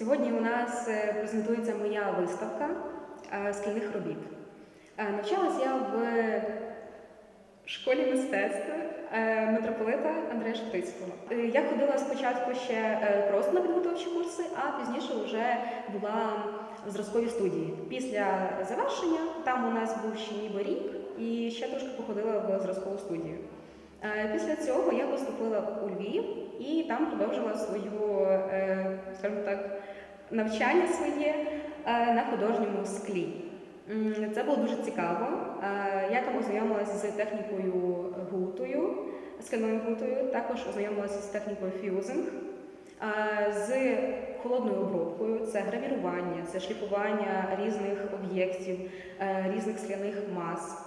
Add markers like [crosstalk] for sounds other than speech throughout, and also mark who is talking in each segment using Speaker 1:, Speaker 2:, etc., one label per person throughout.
Speaker 1: Сьогодні у нас е, презентується моя виставка е, скляних робіт. Е, Навчалась я в школі мистецтва митрополита Андрея Шептицького. Я ходила спочатку ще просто на підготовчі курси, а пізніше вже була в зразковій студії. Після завершення там у нас був ще ніби рік, і ще трошки походила в зразкову студію. Після цього я поступила у Львів і там продовжила свою, скажімо так, навчання своє е, на художньому склі. Це було дуже цікаво. Е, Я там ознайомилася з технікою гутою, скляною гутою, також ознайомилася з технікою фьюзинг, е, з холодною обробкою, це гравірування, це шліфування різних об'єктів, різних скляних мас.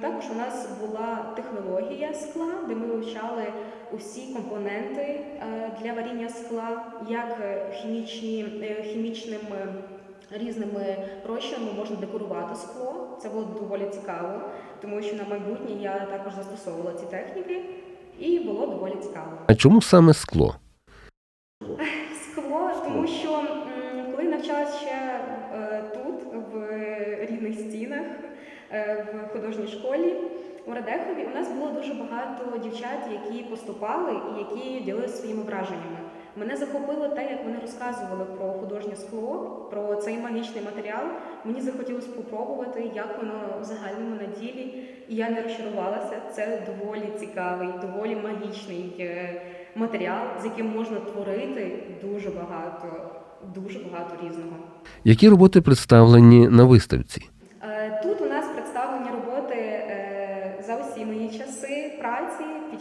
Speaker 1: Також у нас була технологія скла, де ми вивчали усі компоненти е, для варіння скла, як е, хімічні, е, хімічними різними розчинами можна декорувати скло. Це було доволі цікаво, тому що на майбутнє я також застосовувала ці техніки, і було доволі цікаво.
Speaker 2: А чому саме скло? [laughs]
Speaker 1: Скло, тому що коли навчалася ще тут, в рідних стінах, в художній школі у Радехові, у нас було дуже багато дівчат, які поступали і які ділилися своїми враженнями. Мене захопило те, як вони розказували про художнє скло, про цей магічний матеріал. Мені захотілося спробувати, як воно в загальному на ділі. І я не розчарувалася. Це доволі цікавий, доволі магічний е, матеріал, з яким можна творити дуже багато, дуже багато різного.
Speaker 2: Які роботи представлені на виставці?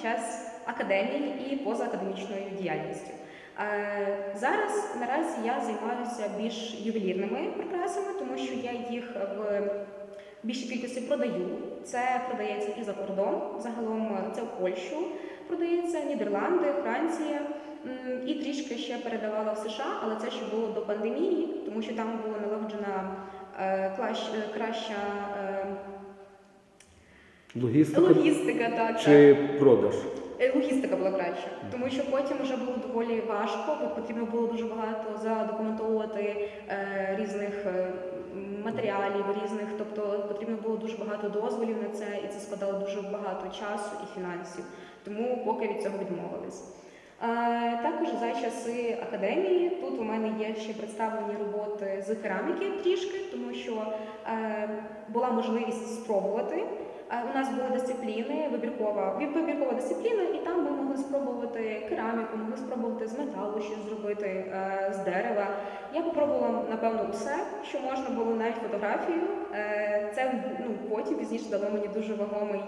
Speaker 1: Час академії і позаакадемічною діяльністю. Е, Зараз наразі я займаюся більш ювелірними прикрасами, тому що я їх в більшій кількості продаю. Це продається і за кордон, загалом це в Польщу продається, Нідерланди, Франція. І трішки ще передавала в США, але це ще було до пандемії, тому що там була налагоджена е, е, краща
Speaker 3: Логістика
Speaker 1: логістика. Так,
Speaker 3: чи продаж?
Speaker 1: Е, Логістика була краща, тому що потім вже було доволі важко, бо потрібно було дуже багато задокументовувати е, різних е, матеріалів, різних, тобто потрібно було дуже багато дозволів на це, і це складало дуже багато часу і фінансів. Тому поки від цього відмовились. Е, Також за часи академії тут у мене є ще представлені роботи з кераміки трішки, тому що е, була можливість спробувати. У нас були дисципліни, вибіркова, вибіркова дисципліна, і там ми могли спробувати кераміку, могли спробувати з металу щось зробити, е, з дерева. Я попробувала, напевно, усе, що можна було, навіть фотографію. Е, Це ну, потім пізніше дало мені дуже вагомий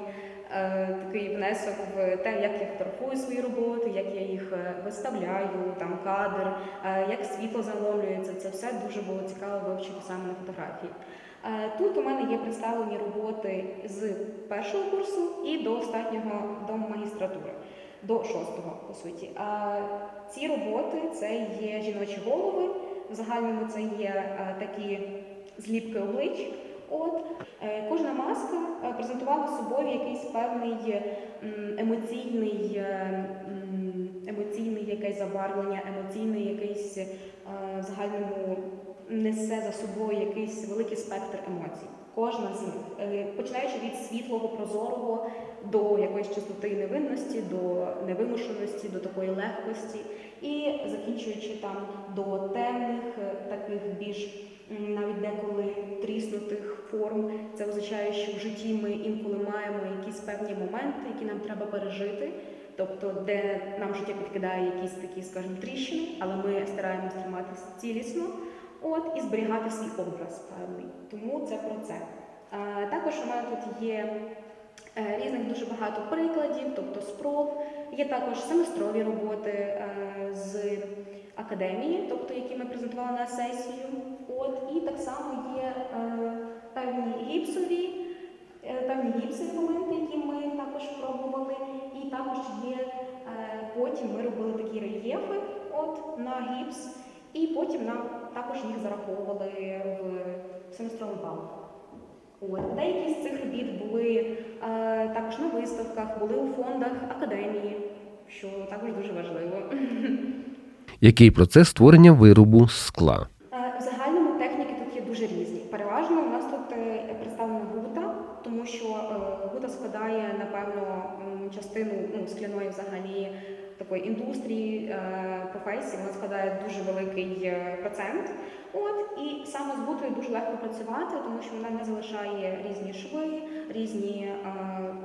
Speaker 1: е, такий внесок в те, як я фотографую свої роботи, як я їх виставляю, там кадр, як світло заломлюється. Це все дуже було цікаво вивчити саме на фотографії. Е, Тут у мене є представлені роботи з першого курсу і до останнього до магістратури, до шостого, по суті. Ці роботи це є жіночі голови. В загальному це є е, такі зліпки облич. От е, кожна маска презентувала собою якийсь певний емоційний, е, емоційний якесь забарвлення, емоційний якийсь в загальному несе за собою якийсь великий спектр емоцій. Кожна з них, Е, починаючи від світлого, прозорого до якоїсь чистоти і невинності, до невимушеності, до такої легкості, і закінчуючи там до темних, е, таких більш навіть деколи тріснутих форм. Це означає, що в житті ми інколи маємо якісь певні моменти, які нам треба пережити. Тобто, де нам життя підкидає якісь такі, скажімо, тріщини, але ми стараємося триматися цілісно, от і зберігати свій образ певний. Тому це про це. А, також у мене тут є е, різних дуже багато прикладів, тобто спроб. Є також семестрові роботи е, з академії, тобто які ми презентували на сесію. От і так само є е, певні гіпсові, е, певні гіпсові моменти, які ми також пробували. І також є е, потім ми робили такі рельєфи от на гіпс, і потім нам також їх зараховували в семестровий бал. От. Деякі з цих робіт були е, також на виставках, були у фондах академії, що також дуже важливо.
Speaker 2: Який процес створення виробу з скла?
Speaker 1: Е, В загальному техніки тут є дуже різні. Переважно у нас тут е, представлена гута, тому що е, гута складає напевно частину ну, скляної взагалі такої індустрії е, професії. Вона складає дуже великий е, процент. От і саме з гутою дуже легко працювати, тому що вона не залишає різні шви, різні е,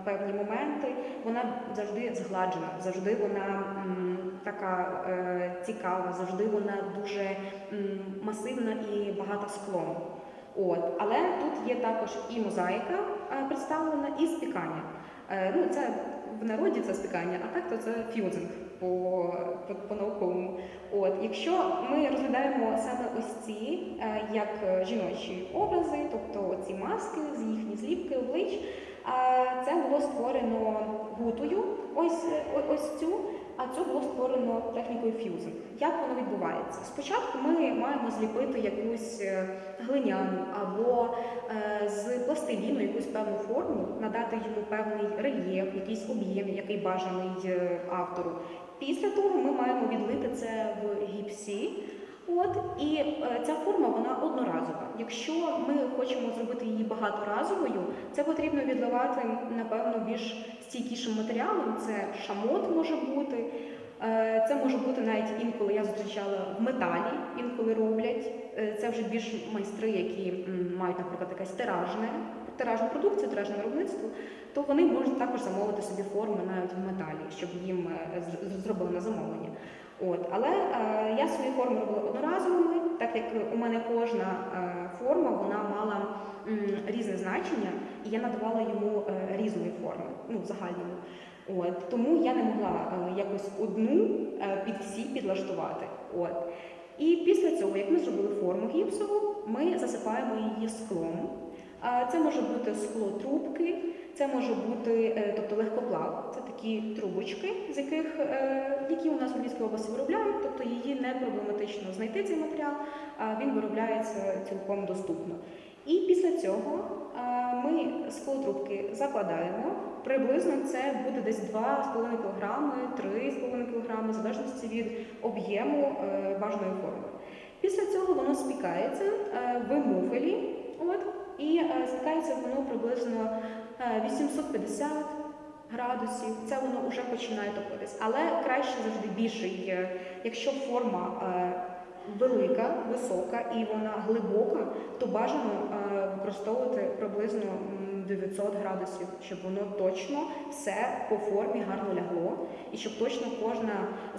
Speaker 1: певні моменти. Вона завжди згладжена, завжди вона м, така е, цікава, завжди вона дуже м, масивна і багата склом. От, але тут є також і мозаїка представлена, і спікання. Е, ну, це в народі це спікання, а так то це ф'юзинг по, по, по науковому. От, якщо ми розглядаємо саме ось ці е, як жіночі образи, тобто ці маски з їхні зліпки облич, е, це було створено гутою, ось, ось цю, а це було створено технікою фьюзинг. Як воно відбувається? Спочатку ми маємо зліпити якусь е, глиняну або е, з пластиліну якусь певну форму, надати йому певний рельєф, якийсь об'єм, який бажаний е, автору. Після того ми маємо відлити це в гіпсі. От і е, ця форма вона одноразова. Якщо ми хочемо зробити її багаторазовою, це потрібно відливати напевно більш стійкішим матеріалом. Це шамот може бути. Е, Це може бути навіть інколи я зустрічала в металі, інколи роблять. Е, Це вже більш майстри, які м, мають, наприклад, якась тиражне, тиражну продукцію, тиражне виробництво, то вони можуть також замовити собі форми навіть в металі, щоб їм е, зробили на замовлення. От, але е, я свої форми робила одноразовими, так як у мене кожна е, форма вона мала м, різне значення, і я надавала йому е, різної форми, ну загальному. От тому я не могла е, якось одну е, під всі підлаштувати. От. І після цього, як ми зробили форму гіпсову, ми засипаємо її склом. Це може бути скло трубки, це може бути е, тобто легкоплав, це такі трубочки, з яких е, які у нас у Львівській області виробляють, тобто її не проблематично знайти цей матеріал, а він виробляється цілком доступно. І після цього е, ми скло трубки закладаємо. Приблизно це буде десь 2,5 кг, 3,5 кг, в залежності від об'єму е, бажаної форми. Після цього воно спікається е, в муфелі, от, і е, спікається воно приблизно е, 850 градусів. Це воно вже починає топитись. Але краще завжди більший. е, Якщо форма е, велика, висока і вона глибока, то бажано е, використовувати приблизно м, 900 градусів, щоб воно точно все по формі гарно лягло, і щоб точно кожна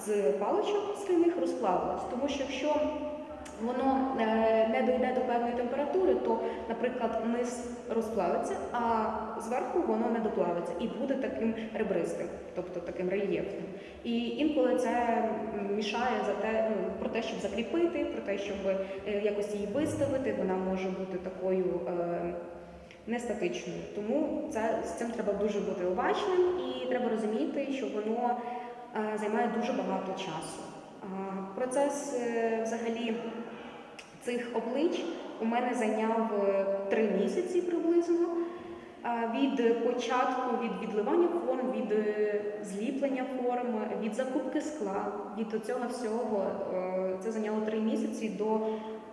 Speaker 1: з паличок скляних розплавилась. Тому що якщо воно е, не дійде до певної температури, то, наприклад, низ розплавиться, а зверху воно не доплавиться і буде таким ребристим, тобто таким рельєфним. І інколи це мішає за те, ну, про те, щоб закріпити, про те, щоб е, якось її виставити. Вона може бути такою. Е, Нестатичною, тому це з цим треба дуже бути уважним і треба розуміти, що воно е, займає дуже багато часу. Процес е, взагалі цих облич у мене зайняв е, три місяці приблизно. Від початку, від відливання форм, від е, зліплення форм, від закупки скла, від цього всього це зайняло три місяці до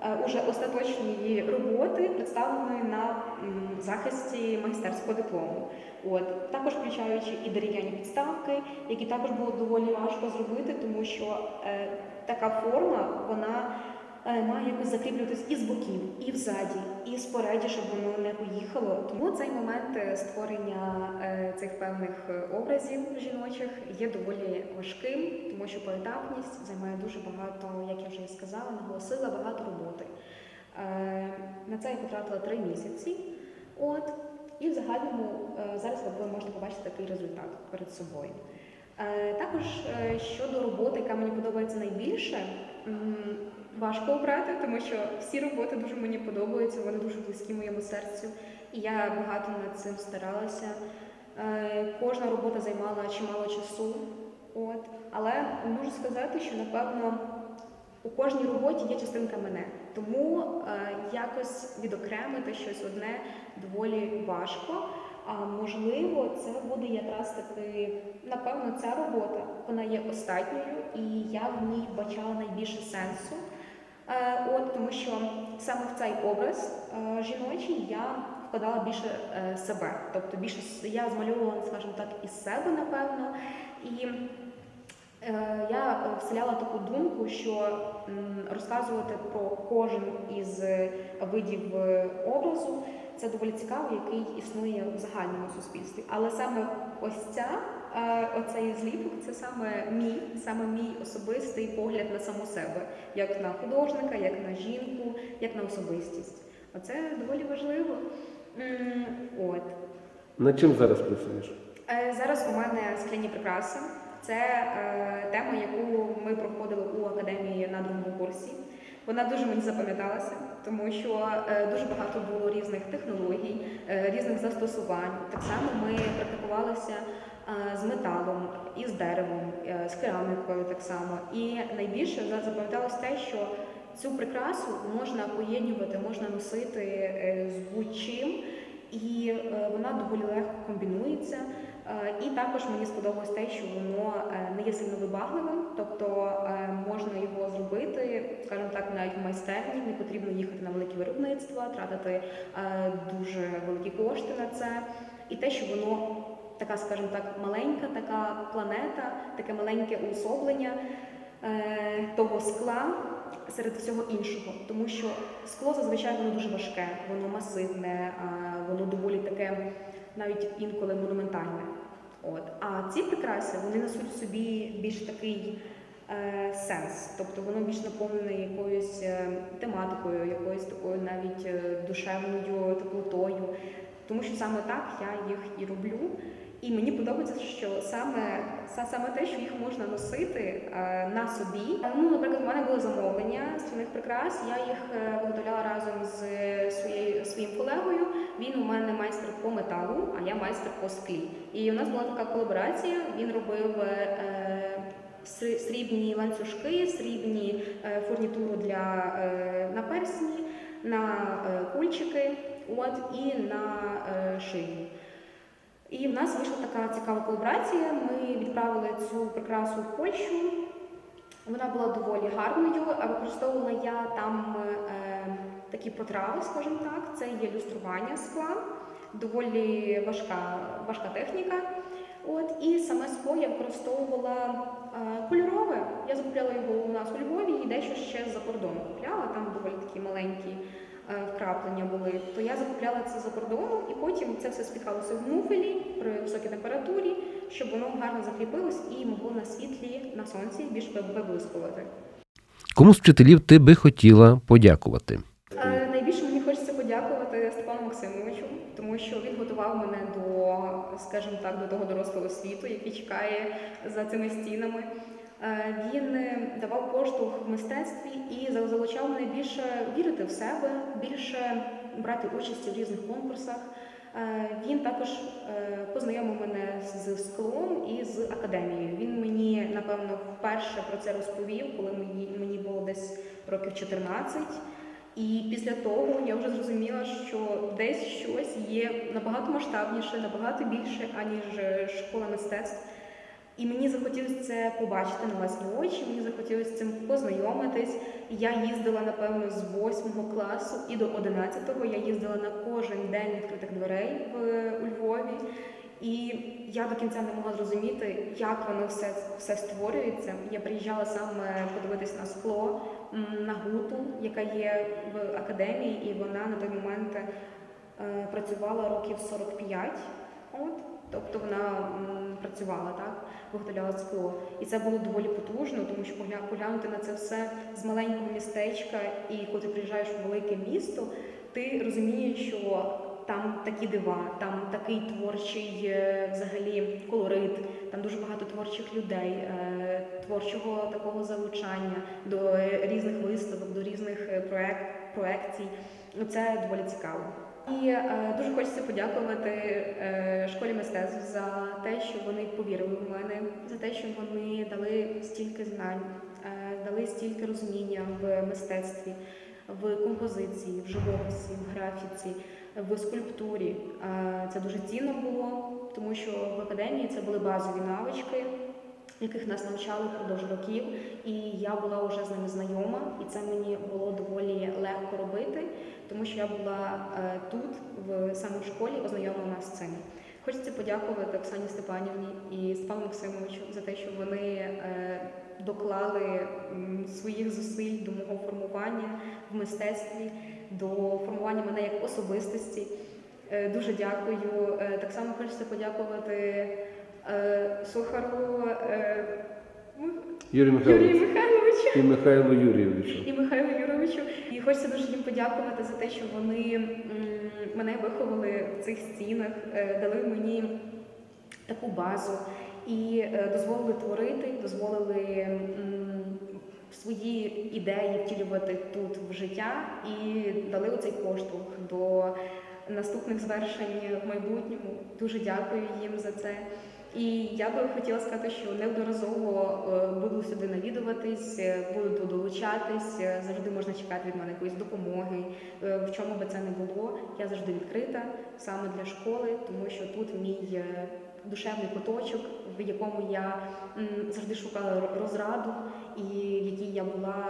Speaker 1: е, уже остаточної роботи, представленої на захисті майстерського диплому. От також включаючи і дерев'яні підставки, які також було доволі важко зробити, тому що е, така форма вона е, має якось закріплюватись і з боків, і взаді, і спереді, щоб воно не поїхало. Тому цей момент е, створення е, цих певних е, образів жіночих є доволі важким, що поетапність займає дуже багато, як я вже сказала, наголосила багато роботи. Е, На це я потратила три місяці. От і в загальному е, зараз ви можете побачити такий результат перед собою. Е, Також щодо роботи, яка мені подобається найбільше, важко обрати, тому що всі роботи дуже мені подобаються, вони дуже близькі моєму серцю, і я багато над цим старалася. Кожна робота займала чимало часу, от. але можу сказати, що напевно у кожній роботі є частинка мене, тому е, якось відокремити щось одне доволі важко. А можливо, це буде якраз таки, напевно, ця робота. Вона є остатньою, і я в ній бачала найбільше сенсу. Е, От тому, що саме в цей образ е, жіночий я вкладала більше е, себе. Тобто більше я змальовувала, скажімо так, із себе, напевно. І я е, вселяла таку думку, що розказувати про кожен із е, видів е, образу це доволі цікаво, який існує в загальному суспільстві. Але саме ось ця, е, оцей зліпок, це саме мій, саме мій особистий погляд на саму себе, як на художника, як на жінку, як на особистість. Оце доволі важливо. От.
Speaker 3: Над чим зараз працюєш?
Speaker 1: Е, Зараз у мене скляні прикраси. Це е, тема, яку ми проходили у академії на другому курсі. Вона дуже мені запам'яталася, тому що е, дуже багато було різних технологій, е, різних застосувань. Так само ми практикувалися е, з металом, і з деревом, е, з керамікою так само. І найбільше за- запам'яталось те, що цю прикрасу можна поєднувати, можна носити е, з будь-чим, і е, вона доволі легко комбінується. Е, І також мені сподобалось те, що воно е, не є сильно вибагливим, тобто е, можна його зробити, скажімо так, навіть в майстерні. Не потрібно їхати на великі виробництва, тратити дуже великі кошти на це. І те, що воно така, скажімо так, маленька, така планета, таке маленьке уособлення того скла серед всього іншого, тому що скло зазвичай воно дуже важке, воно масивне, воно доволі таке навіть інколи монументальне. От. А ці прикраси вони несуть в собі більш такий е, сенс, тобто воно більш наповнене якоюсь е, тематикою, якоюсь такою навіть е, душевною теплотою. Тому що саме так я їх і роблю. І мені подобається, що саме, са- саме те, що їх можна носити е, на собі. Е, Ну, наприклад, у мене було замовлення скляних прикрас. Я їх е, виготовляла разом з своєю своїм колегою. Він у мене майстер по металу, а я майстер по склі. І у нас була така колаборація. Він робив срібні ланцюжки, срібні фурнітуру для на персні, на кульчики, от і на шиї. І в нас вийшла така цікава колаборація. Ми відправили цю прикрасу в Польщу. Вона була доволі гарною, використовувала я там е, такі потрави, скажімо так. Це є люстрування скла, доволі важка, важка техніка. От, і саме скло я використовувала е, кольорове. Я закупляла його у нас у Львові і дещо ще з-за кордону купляла. Там доволі такі маленькі вкраплення були. То я закупляла це за кордону, і потім це все спікалося в муфелі при високій температурі, щоб воно гарно закріпилось і могло на світлі на сонці більш виблискувати.
Speaker 2: Кому з вчителів ти би хотіла подякувати?
Speaker 1: Е, Найбільше мені хочеться подякувати Степану Максимовичу, тому що він готував мене до, скажімо так, до того дорослого світу, який чекає за цими стінами. Е, Він е, давав поштовх в мистецтві і залучав мене більше вірити в себе, більше брати участь в різних конкурсах. Е, Він також познайомив мене з склом і з академією. Він мені, напевно, вперше про це розповів, коли мені, було десь років 14. І після того я вже зрозуміла, що десь щось є набагато масштабніше, набагато більше, аніж школа мистецтв. І мені захотілося це побачити на власні очі, мені захотілося цим познайомитись. Я їздила, напевно, з 8 класу і до 11-го. Я їздила на кожен день відкритих дверей в, у Львові. І я до кінця не могла зрозуміти, як воно все, все створюється. Я приїжджала саме подивитись на скло, на гуту, яка є в академії, і вона на той момент е, працювала років 45. От, тобто вона працювала так, виготовляла скло. І це було доволі потужно, тому що поглянути на це все з маленького містечка, і коли ти приїжджаєш в велике місто, ти розумієш, що там такі дива, там такий творчий е, взагалі колорит, там дуже багато творчих людей, е, творчого такого залучання до е, різних виставок, до різних е, проекцій. Ну, Це доволі цікаво. І е, дуже хочеться подякувати е, школі мистецтв за те, що вони повірили в мене, за те, що вони дали стільки знань, е, дали стільки розуміння в мистецтві. в композиції, в живописі, в графіці, в скульптурі. Е, Це дуже цінно було, тому що в академії це були базові навички, яких нас навчали впродовж років, і я була вже з ними знайома, і це мені було доволі легко робити, тому що я була е, тут, в саме в школі, ознайомлена з цим. Хочеться подякувати Оксані Степанівні і Степану Максимовичу за те, що вони е, доклали своїх зусиль до мого формування в мистецтві, до формування мене як особистості. Е, Дуже дякую. Так само хочеться подякувати Сухару е,
Speaker 3: Юрій
Speaker 1: Юрію
Speaker 3: Михайлович
Speaker 1: Михайловичу
Speaker 3: і Михайлу Юрійовичу.
Speaker 1: і Михайлу Юровичу. І хочеться дуже їм подякувати за те, що вони мене виховали в цих стінах, е, дали мені таку базу і е, дозволили творити, дозволили свої ідеї втілювати тут в життя і дали оцей поштовх до наступних звершень в майбутньому. Дуже дякую їм за це. І я би хотіла сказати, що неодноразово е, буду сюди навідуватись, е, буду долучатись. е, Завжди можна чекати від мене якоїсь допомоги. В чому би це не було, я завжди відкрита саме для школи, тому що тут мій душевний куточок, в якому я завжди шукала розраду, і в якій я була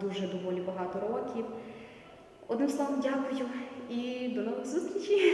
Speaker 1: дуже доволі багато років. Одним словом, дякую і до нових зустрічей.